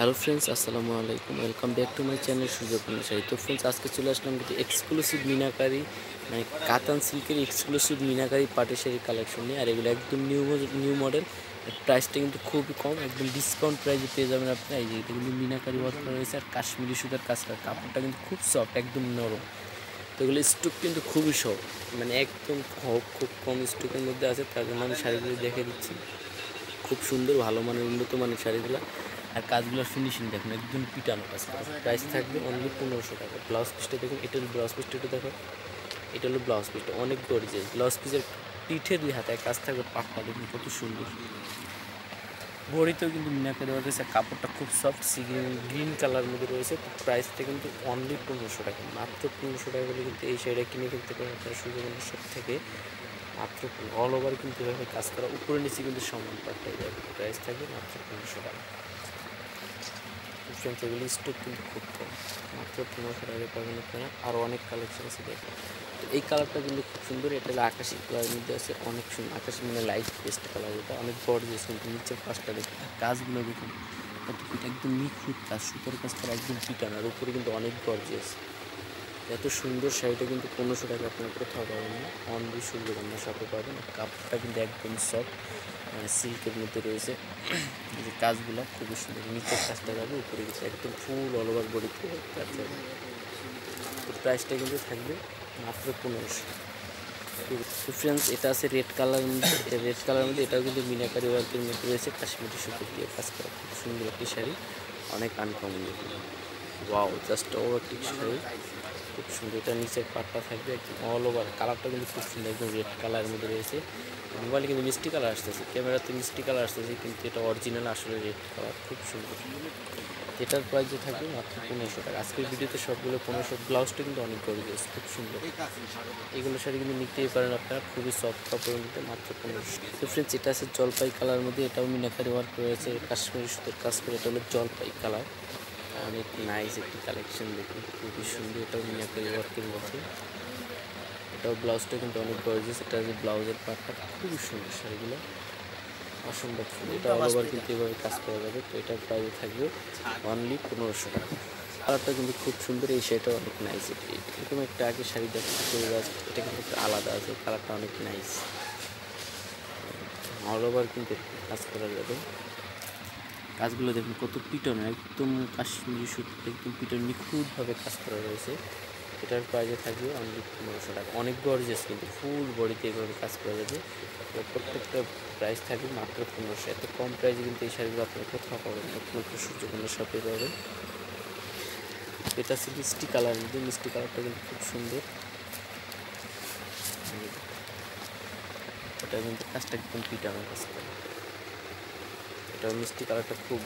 Hello friends, আসসালামু আলাইকুম। Welcome back to my channel সুযোগ অনুসারী। তো ফ্রেন্ডস, আজকে চলে আসলাম কিন্তু এক্সক্লুসিভ মিনাকারি মানে কাতান সিল্কের এক্সক্লুসিভ মিনাকারি পাটি শাড়ি কালেকশন নিয়ে। আর এগুলো একদম নিউ নিউ মডেল প্রাইসটা কিন্তু খুবই কম, একদম ডিসকাউন্ট প্রাইসে পেয়ে যাবেন আপনি। এই যে এটা কিন্তু মিনাকারি ওয়ার্ক করা রয়েছে আর কাশ্মীরি সুতার কাজ করা। কাপড়টা কিন্তু খুব সফট একদম নরম। তো এগুলো স্টক কিন্তু খুবই সফট মানে একদম খুব খুব কম স্টকের মধ্যে আছে। তার জন্য আমি শাড়িগুলো দেখে দিচ্ছি। খুব সুন্দর, ভালো মানের, উন্নত মানের শাড়িগুলো। আর কাজগুলো ফিনিশিং দেখুন, একদম পিটানো কাজ প্রাইস থাকবে অনলি পনেরোশো টাকা। ব্লাউজ পিসটা দেখুন, এটা হলো ব্লাউজ পিসটা দেখো। এটা হলো ব্লাউজ পিসটা অনেক গর্জিয়াস ব্লাউজ পিসের পিঠের দুই হাতে কাজ থাকবে পাকটা দেখুন, কত সুন্দর। বড়িতেও কিন্তু মিনাকে দেওয়া রয়েছে, কাপড়টা খুব soft sea green green colour মধ্যে রয়েছে। প্রাইসটা কিন্তু অনলি পনেরোশো টাকা। মাত্র পনেরোশো টাকা বলে কিন্তু এই শাড়িটা কিনে কিনতে পারেন আপনার সুযোগ সব থেকে। মাত্র অল ওভার কিন্তু এভাবে কাজ করা। উপরে নিচে কিন্তু সমান পাল্টাই যাবে প্রাইস থাকবে মাত্র পনেরোশো টাকা। ফ্রেন্ডস এগুলি স্টক কিন্তু খুব কম। মাত্র পনেরোশো টাকা পাবেন আপনারা। আরও অনেক কালেকশন আছে দেখেন। তো এই কালারটা কিন্তু খুব সুন্দর। এটা হলো আকাশি কালারের মধ্যে আছে অনেক সুন্দর আকাশি মানে লাইট পেস্ট কালার এটা অনেক বড় গর্জিয়াস কিন্তু নিচের পাশটা দেখুন। কাজগুলো দেখুন একদম নিখুঁত কাজ সুতোর কাজ করা একদম পিটান। আর উপরে কিন্তু অনেক গর্জিয়াস এত সুন্দর শাড়িটা কিন্তু পনেরোশো টাকা আপনার কোথাও পাবেন না। অনলি সূর্যকন্যা শপে পাবেন। আর কাপড়টা কিন্তু একদম সফট সিল্কের মধ্যে রয়েছে। যে কাজগুলো খুবই সুন্দর। নিচের কাজটা যাবে উপরে গেছে একদম ফুল অল ওভার যাবে। প্রাইসটা কিন্তু থাকবে মাত্র পনেরোশো। ফ্রেন্ডস এটা আছে রেড কালার মধ্যে। রেড কালার মধ্যে এটাও কিন্তু মিনাকারি ওয়ার্কের মধ্যে রয়েছে। কাশ্মীরি সুতো দিয়ে কাজ করা। খুব সুন্দর একটি শাড়ি। অনেক আনকমন ওয়াও জাস্ট ওভারটিক শাড়ি। খুব সুন্দর। এটা নিচের পাটটা থাকবে একদম অল ওভার কালারটা কিন্তু খুব সুন্দর। একদম রেড কালারের মধ্যে রয়েছে। মোবাইলে কিন্তু মিষ্টি কালার আসতেছে, ক্যামেরাতে মিষ্টি কালার আসতেছে, কিন্তু এটা অরিজিনাল আসলে রেড কালার খুব সুন্দর। এটার প্রাইসে থাকবে মাত্র পনেরোশো টাকা। আজকের ভিডিওতে সবগুলো পনেরোশো, ব্লাউজটা কিন্তু অনেক গর্জিয়াস খুব সুন্দর। এগুলো শাড়ি কিন্তু নিতেই পারেন আপনারা, খুবই সফট কাপড়ের মধ্যে মাত্র পনেরোশো তো ফ্রেন্ডস এটা আছে জলপাই কালার মধ্যে, এটাও মিনাকারি ওয়ার্ক রয়েছে, কাশ্মীরি সুতোর কাজ করে, এটা হলো জলপাই কালার। অনেক নাইস একটি কালেকশন দেখুন, খুবই সুন্দর, এটাও মিনাকারি ওয়ার্কের মধ্যে। এটাও ব্লাউজটা কিন্তু অনেক গর্জিয়াস এটা যে ব্লাউজের পাটটা, খুবই সুন্দর শাড়িগুলো। অসম্ভব সুন্দর। এটা অল ওভার কিন্তু এভাবে কাজ করা যাবে, তো এটার প্রাইস থাকবে অনলি পনেরোশো টাকা। কালারটা কিন্তু খুব সুন্দর, এই শাড়িটা অনেক নাইস এরকম একটা আগে শাড়ি দেখতে এটা কিন্তু একটু আলাদা আছে, কালারটা অনেক নাইস অল ওভার কিন্তু কাজ করা যাবে। কাজগুলো দেখুন কত পিটন, একদম কাশ্মীরি সুতো একদম পিটন নিখুঁতভাবে কাজ করা রয়েছে। এটার প্রাইজে থাকবে অনলি পনেরোশো টাকা। অনেক গর্জেস কিন্তু ফুল বডিতে এভাবে কাজ করা যাবে। প্রত্যেকটা প্রাইস থাকবে মাত্র পনেরোশো। এত কম প্রাইসে কিন্তু এই শাড়িগুলো আপনারা কোথাও পাবেন না মাত্র সূর্যকন্যা শপে পাবেন। এটা হচ্ছে মিষ্টি কালার মধ্যে মিষ্টি কালারটা কিন্তু খুব সুন্দর। এটা কিন্তু কাজটা একদম পিটানো কাজ করে এটা মিষ্টি কালারটা খুব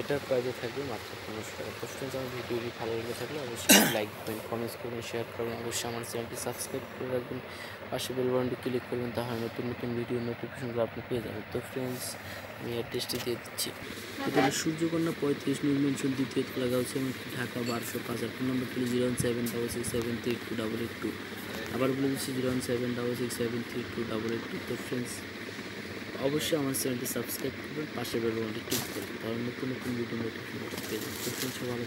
এটার প্রাইজে থাকবে মাত্র পনেরোশো টাকা। তো ফ্রেন্ডস আমার ভিডিওটি ভালো লেগে থাকলে অবশ্যই লাইক করবেন কমেন্টস করবেন শেয়ার করবেন, অবশ্যই আমার চ্যানেলটি সাবস্ক্রাইব করে রাখবেন। পাশে বেল বাটনটি ক্লিক করবেন, তাহলে নতুন নতুন ভিডিও নোটিফিকেশনগুলো আপনি পেয়ে যাবেন। তো ফ্রেন্ডস আমি অ্যাড্রেসটি দিয়ে দিচ্ছি। এটা হলো সূর্যকন্যা পঁয়ত্রিশ নির্মঞ্চল দ্বিতীয় তলা গাউছে ঢাকা বারোশো পাঁচ। আর ফোন নম্বরটি zero one seven double six seven three two double eight two. আবার বলে দিচ্ছি zero one seven double six seven three two double eight two. তো ফ্রেন্ডস অবশ্যই আমার চ্যানেলটি সাবস্ক্রাইব করবেন, পাশে বেলবনটি ক্লিক করবেন কারণ নতুন নতুন ভিডিও নোটিফিকেশন পেয়ে যাবেন ভালো